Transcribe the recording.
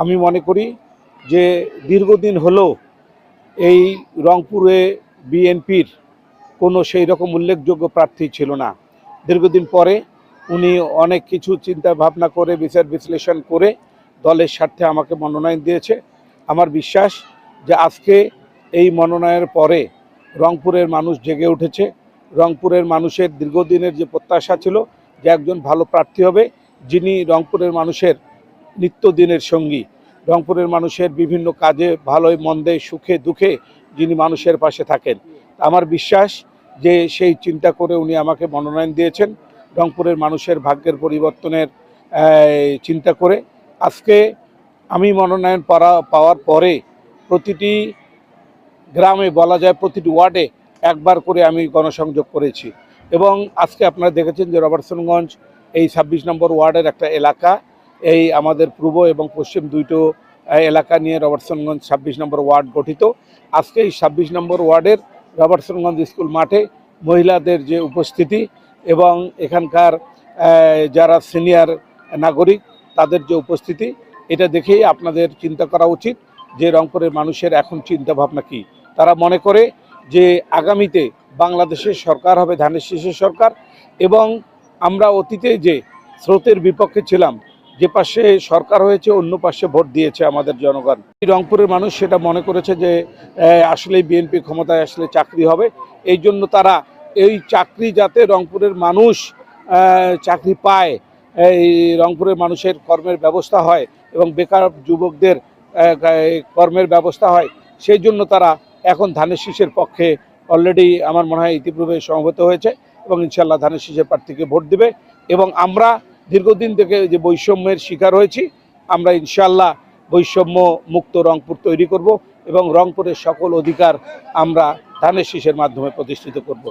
আমি মনে করি যে দীর্ঘদিন হলো এই রংপুরে বিএনপির কোনো সেই রকম উল্লেখযোগ্য প্রার্থী ছিল না। দীর্ঘদিন পরে উনি অনেক কিছু চিন্তা ভাবনা করে, বিচার বিশ্লেষণ করে দলের স্বার্থে আমাকে মনোনয়ন দিয়েছে। আমার বিশ্বাস যে আজকে এই মনোনয়নের পরে রংপুরের মানুষ জেগে উঠেছে। রংপুরের মানুষের দীর্ঘদিনের যে প্রত্যাশা ছিল যে একজন ভালো প্রার্থী হবে, যিনি রংপুরের মানুষের নিত্যদিনের সঙ্গী। রংপুরের মানুষের বিভিন্ন কাজে ভালোই মন্দে, সুখে, দুঃখে যিনি মানুষের পাশে থাকেন। আমার বিশ্বাস যে সেই চিন্তা করে উনি আমাকে মনোনয়ন দিয়েছেন। রংপুরের মানুষের ভাগ্যের পরিবর্তনের চিন্তা করে আজকে আমি মনোনয়ন পাওয়া পাওয়ার পরে প্রতিটি গ্রামে বলা যায় প্রতিটি ওয়ার্ডে একবার করে আমি গণসংযোগ করেছি। এবং আজকে আপনারা দেখেছেন যে রবার্টসনগঞ্জ এই ছাব্বিশ নম্বর ওয়ার্ডের একটা এলাকা। এই আমাদের পূর্ব এবং পশ্চিম দুইটো এলাকা নিয়ে রবার্টসনগঞ্জ ছাব্বিশ নম্বর ওয়ার্ড গঠিত। আজকে এই ছাব্বিশ নম্বর ওয়ার্ডের রবার্টসনগঞ্জ স্কুল মাঠে মহিলাদের যে উপস্থিতি এবং এখানকার যারা সিনিয়র নাগরিক, তাদের যে উপস্থিতি, এটা দেখেই আপনাদের চিন্তা করা উচিত যে রংপুরের মানুষের এখন চিন্তা ভাবনা কি। তারা মনে করে যে আগামীতে বাংলাদেশের সরকার হবে, ধানের শীষের সরকার, এবং আমরা অতীতে যে স্রোতের বিপক্ষে ছিলাম যে পাশে সরকার হয়েছে, অন্য পাশে ভোট দিয়েছে আমাদের জনগণ। রংপুরের মানুষ সেটা মনে করেছে যে আসলে বিএনপি ক্ষমতায় আসলে চাকরি হবে। এই জন্য তারা এই চাকরি যাতে রংপুরের মানুষ চাকরি পায় এই রংপুরের মানুষের কর্মের ব্যবস্থা হয় এবং বেকার যুবকদের কর্মের ব্যবস্থা হয়, সেই জন্য তারা এখন ধানের শীষের পক্ষে অলরেডি আমার মনে হয় ইতিপূর্বে সমবেত হয়েছে এবং ইনশাল্লাহ ধানের শীষের প্রার্থীকে ভোট দিবে এবং আমরা দীর্ঘদিন থেকে যে বৈষম্যের শিকার হয়েছি, আমরা ইনশাল্লাহ বৈষম্য মুক্ত রংপুর তৈরি করব এবং রংপুরের সকল অধিকার আমরা ধানের শীষের মাধ্যমে প্রতিষ্ঠিত করব।